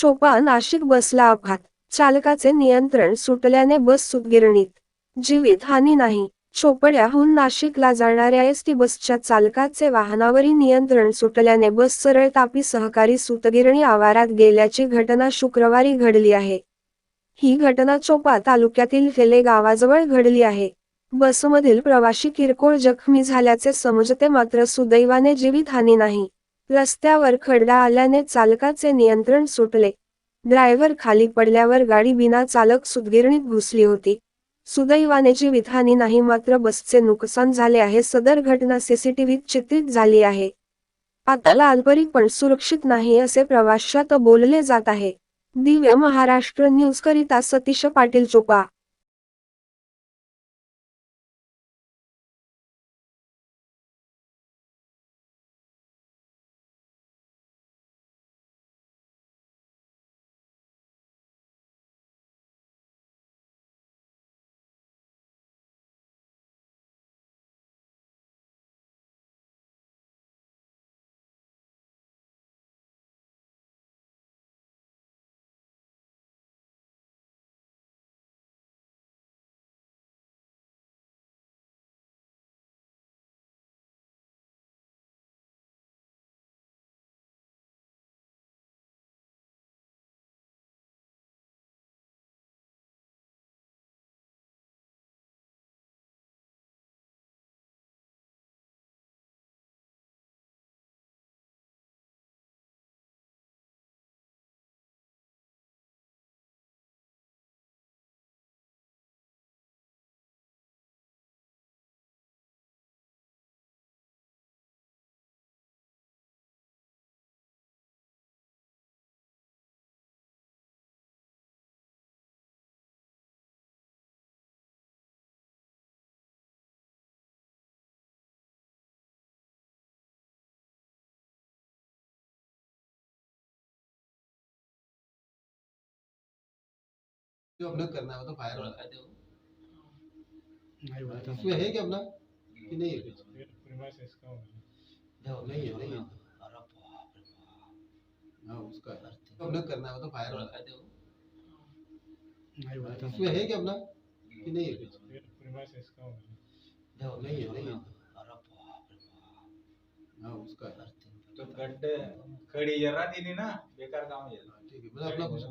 चोपा नाशिक बसला अपघात. चालकाचे नियंत्रण सुटल्याने बस सुतगिरणीत जीवित हानी नाही. चोपड्याहून नाशिकला जाणाऱ्या एस टी बसच्या चालकाचे वाहनावरील नियंत्रण सुटल्याने बस सरळ तापी सहकारी सुतगिरणी आवारात गेल्याची घटना शुक्रवारी घडली आहे. ही घटना चोपा तालुक्यातील फेले गावाजवळ घडली आहे. बसमधील प्रवाशी किरकोळ जखमी झाल्याचे समजते मात्र सुदैवाने जीवितहानी नाही. रस्त्यावर खडला आल्याने चालकाचे नियंत्रण सुटले. ड्रायव्हर खाली पडल्यावर गाडी बिना चालक सुदगिरणीत घुसली होती. सुदैवाने जीवितहानी नाही मात्र बसचे नुकसान झाले आहे. सदर घटना सीसीटीव्हीत चित्रित झाली आहे. आता लालपरी पण सुरक्षित नाही असे प्रवाशात बोलले जात आहे. दिव्य महाराष्ट्र न्यूज करिता सतीश पाटील चोपा. जो अपलोड करना है? वो तो फायर वाला है। देखो इसमें है क्या अपना? कि नहीं है? कुछ देखो नहीं है नहीं है। हाँ उसका तो अपना करना है वो तो फायर वाला है। इसमें है। क्या अपना? कि नहीं है? नहीं है नहीं है। हाँ उसका तो गड्ढे खड़ी जरा दी ना बेकार काम है हाँ, ठीक है मतलब अपना कुछ